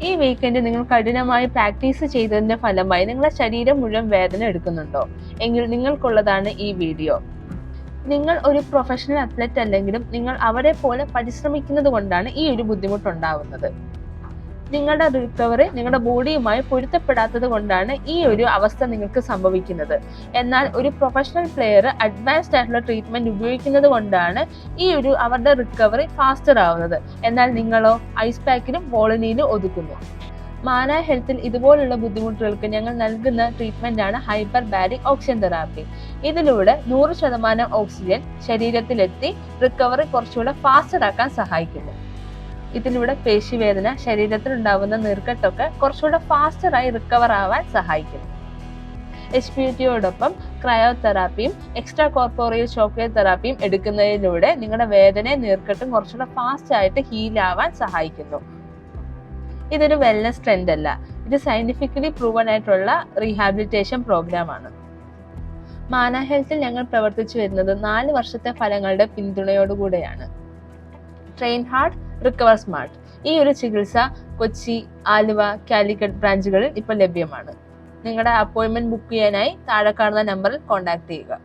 ഈ വീക്കെൻഡ് നിങ്ങൾ കഠിനമായി പ്രാക്ടീസ് ചെയ്തതിന്റെ ഫലമായി നിങ്ങളുടെ ശരീരം മുഴുവൻ വേദന എടുക്കുന്നുണ്ടോ? എങ്കിൽ നിങ്ങൾക്കുള്ളതാണ് ഈ വീഡിയോ നിങ്ങൾ ഒരു പ്രൊഫഷണൽ അത്ലറ്റ് അല്ലെങ്കിലും നിങ്ങൾ അവരെ പോലെ പരിശ്രമിക്കുന്നത് കൊണ്ടാണ് ഈ ഒരു ബുദ്ധിമുട്ടുണ്ടാവുന്നത്. നിങ്ങളുടെ റിക്കവറി നിങ്ങളുടെ ബോഡിയുമായി പൊരുത്തപ്പെടാത്തത് കൊണ്ടാണ് ഈ ഒരു അവസ്ഥ നിങ്ങൾക്ക് സംഭവിക്കുന്നത്. എന്നാൽ ഒരു പ്രൊഫഷണൽ പ്ലെയർ അഡ്വാൻസ്ഡ് ആയിട്ടുള്ള ട്രീറ്റ്മെന്റ് ഉപയോഗിക്കുന്നത് കൊണ്ടാണ് ഈ ഒരു അവരുടെ റിക്കവറി ഫാസ്റ്റർ ആവുന്നത്. എന്നാൽ നിങ്ങളോ ഐസ് പാക്കിലും വോളനിയിലും ഒതുക്കുന്നു. മാന ഹെൽത്തിൽ ഇതുപോലുള്ള ബുദ്ധിമുട്ടുകൾക്ക് ഞങ്ങൾ നൽകുന്ന ട്രീറ്റ്മെന്റ് ആണ് ഹൈപ്പർ ബാരിക് ഓക്സിജൻ തെറാപ്പി ഇതിലൂടെ നൂറ് ശതമാനം ഓക്സിജൻ ശരീരത്തിലെത്തി റിക്കവറി കുറച്ചുകൂടെ ഫാസ്റ്റർ ആക്കാൻ സഹായിക്കുന്നു. ഇതിലൂടെ പേശിവേദന ശരീരത്തിൽ ഉണ്ടാവുന്ന നീർക്കെട്ടൊക്കെ കുറച്ചുകൂടെ ഫാസ്റ്ററായി റിക്കവർ ആവാൻ സഹായിക്കും. എച്ച് പി ടിയോടൊപ്പം ക്രയോതെറാപ്പിയും എക്സ്ട്രാ കോർപ്പോറിയൽ ഷോക്കേ തെറാപ്പിയും എടുക്കുന്നതിലൂടെ നിങ്ങളുടെ വേദനയും നീർക്കെട്ടും കുറച്ചുകൂടെ ഫാസ്റ്റ് ആയിട്ട് ഹീൽ ആവാൻ സഹായിക്കുന്നു. ഇതൊരു വെൽനസ് ട്രെൻഡ് അല്ല ഇത് സയന്റിഫിക്കലി പ്രൂവൺ ആയിട്ടുള്ള റീഹാബിലിറ്റേഷൻ പ്രോഗ്രാം ആണ് മാന ഹെൽത്തിൽ ഞങ്ങൾ പ്രവർത്തിച്ചു വരുന്നത് നാല് വർഷത്തെ ഫലങ്ങളുടെ പിന്തുണയോടുകൂടെയാണ്. Train hard recover smart. ഈ ഒരു ചികിത്സ കൊച്ചി ആലുവ കാലിക്കറ്റ് ബ്രാഞ്ചുകളിൽ ഇപ്പോൾ ലഭ്യമാണ്. നിങ്ങളുടെ അപ്പോയിന്റ്മെന്റ് ബുക്ക് ചെയ്യാനായി താഴെ കാണുന്ന നമ്പറിൽ കോൺടാക്ട് ചെയ്യുക.